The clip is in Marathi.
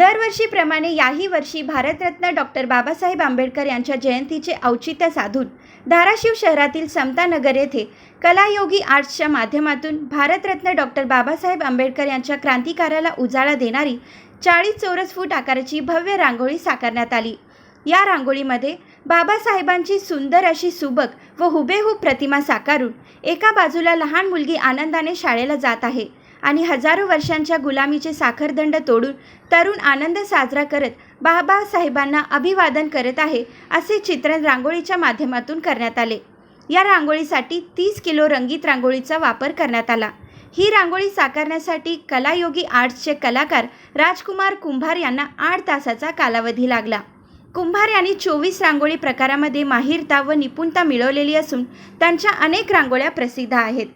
दरवर्षीप्रमाणे याही वर्षी भारतरत्न डॉक्टर बाबासाहेब आंबेडकर यांच्या जयंतीचे औचित्य साधून धाराशिव शहरातील समतानगर येथे कलायोगी आर्ट्सच्या माध्यमातून भारतरत्न डॉक्टर बाबासाहेब आंबेडकर यांच्या क्रांतिकाराला उजाळा देणारी चाळीस चौरस फूट आकाराची भव्य रांगोळी साकारण्यात आली. या रांगोळीमध्ये बाबासाहेबांची सुंदर अशी सुबक व हुबेहूब प्रतिमा साकारून एका बाजूला लहान मुलगी आनंदाने शाळेला जात आहे. आणि हजारो वर्षांच्या गुलामीचे साखरदंड तोडून तरुण आनंद साजरा करत बाबासाहेबांना अभिवादन करत आहे असे चित्रण रांगोळीच्या माध्यमातून करण्यात आले. या रांगोळीसाठी तीस किलो रंगीत रांगोळीचा वापर करण्यात आला. ही रांगोळी साकारण्यासाठी कलायोगी आर्ट्सचे कलाकार राजकुमार कुंभार यांना आठ तासाचा कालावधी लागला. कुंभार यांनी चोवीस रांगोळी प्रकारामध्ये माहिरता व निपुणता मिळवलेली असून त्यांच्या अनेक रांगोळ्या प्रसिद्ध आहेत.